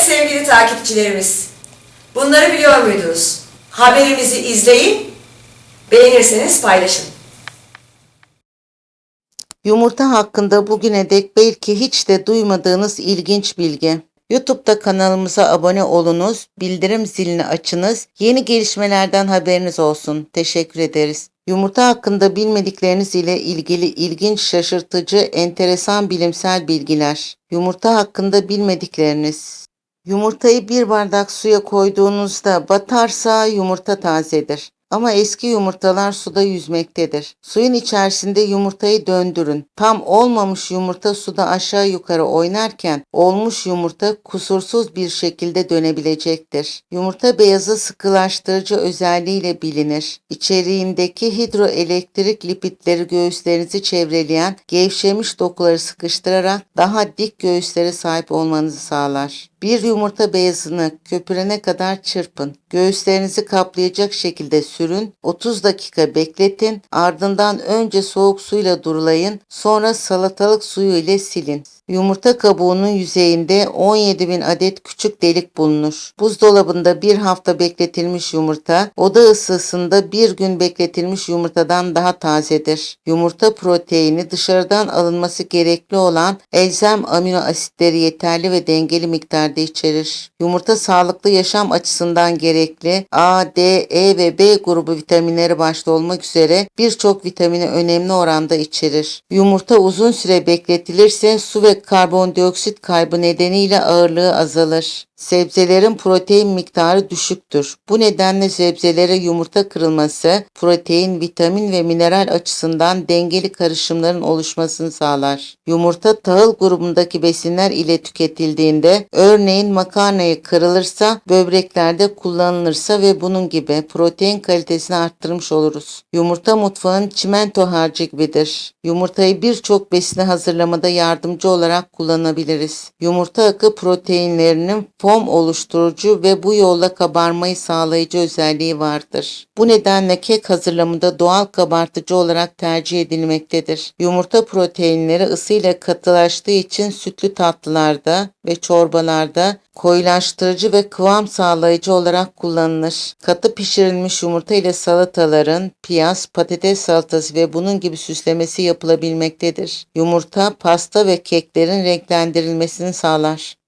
sevgili takipçilerimiz. Bunları biliyor muydunuz? Haberimizi izleyin, beğenirseniz paylaşın. Yumurta hakkında bugüne dek belki hiç de duymadığınız ilginç bilgi. YouTube'da kanalımıza abone olunuz, bildirim zilini açınız, yeni gelişmelerden haberiniz olsun. Teşekkür ederiz. Yumurta hakkında bilmedikleriniz ile ilgili ilginç, şaşırtıcı, enteresan bilimsel bilgiler. Yumurta hakkında bilmedikleriniz. Yumurtayı bir bardak suya koyduğunuzda batarsa yumurta tazedir. Ama eski yumurtalar suda yüzmektedir. Suyun içerisinde yumurtayı döndürün. Tam olmamış yumurta suda aşağı yukarı oynarken olmuş yumurta kusursuz bir şekilde dönebilecektir. Yumurta beyazı sıkılaştırıcı özelliğiyle bilinir. İçeriğindeki hidroelektrik lipidleri göğüslerinizi çevreleyen gevşemiş dokuları sıkıştırarak daha dik göğüslere sahip olmanızı sağlar. Bir yumurta beyazını köpürene kadar çırpın. Göğüslerinizi kaplayacak şekilde sürün. 30 dakika bekletin. Ardından önce soğuk suyla durulayın. Sonra salatalık suyu ile silin. Yumurta kabuğunun yüzeyinde 17 bin adet küçük delik bulunur. Buzdolabında bir hafta bekletilmiş yumurta, oda ısısında bir gün bekletilmiş yumurtadan daha tazedir. Yumurta proteini dışarıdan alınması gerekli olan elzem amino asitleri yeterli ve dengeli miktarda içerir. Yumurta sağlıklı yaşam açısından gerekli A, D, E ve B grubu vitaminleri başta olmak üzere birçok vitamini önemli oranda içerir. Yumurta uzun süre bekletilirse su ve karbondioksit kaybı nedeniyle ağırlığı azalır. Sebzelerin protein miktarı düşüktür. Bu nedenle sebzelere yumurta kırılması protein, vitamin ve mineral açısından dengeli karışımların oluşmasını sağlar. Yumurta tahıl grubundaki besinler ile tüketildiğinde örneğin makarnayı kırılırsa böbreklerde kullanılırsa ve bunun gibi protein kalitesini arttırmış oluruz. Yumurta mutfağın çimento harcı gibidir. Yumurtayı birçok besine hazırlamada yardımcı olarak kullanabiliriz. Yumurta akı proteinlerinin fom oluşturucu ve bu yolla kabarmayı sağlayıcı özelliği vardır. Bu nedenle kek hazırlamında doğal kabartıcı olarak tercih edilmektedir. Yumurta proteinleri ısıyla katılaştığı için sütlü tatlılarda ve çorbalarda koyulaştırıcı ve kıvam sağlayıcı olarak kullanılır. Katı pişirilmiş yumurta ile salataların, piyaz, patates salatası ve bunun gibi süslemesi yapılabilmektedir. Yumurta, pasta ve keklerin renklendirilmesini sağlar.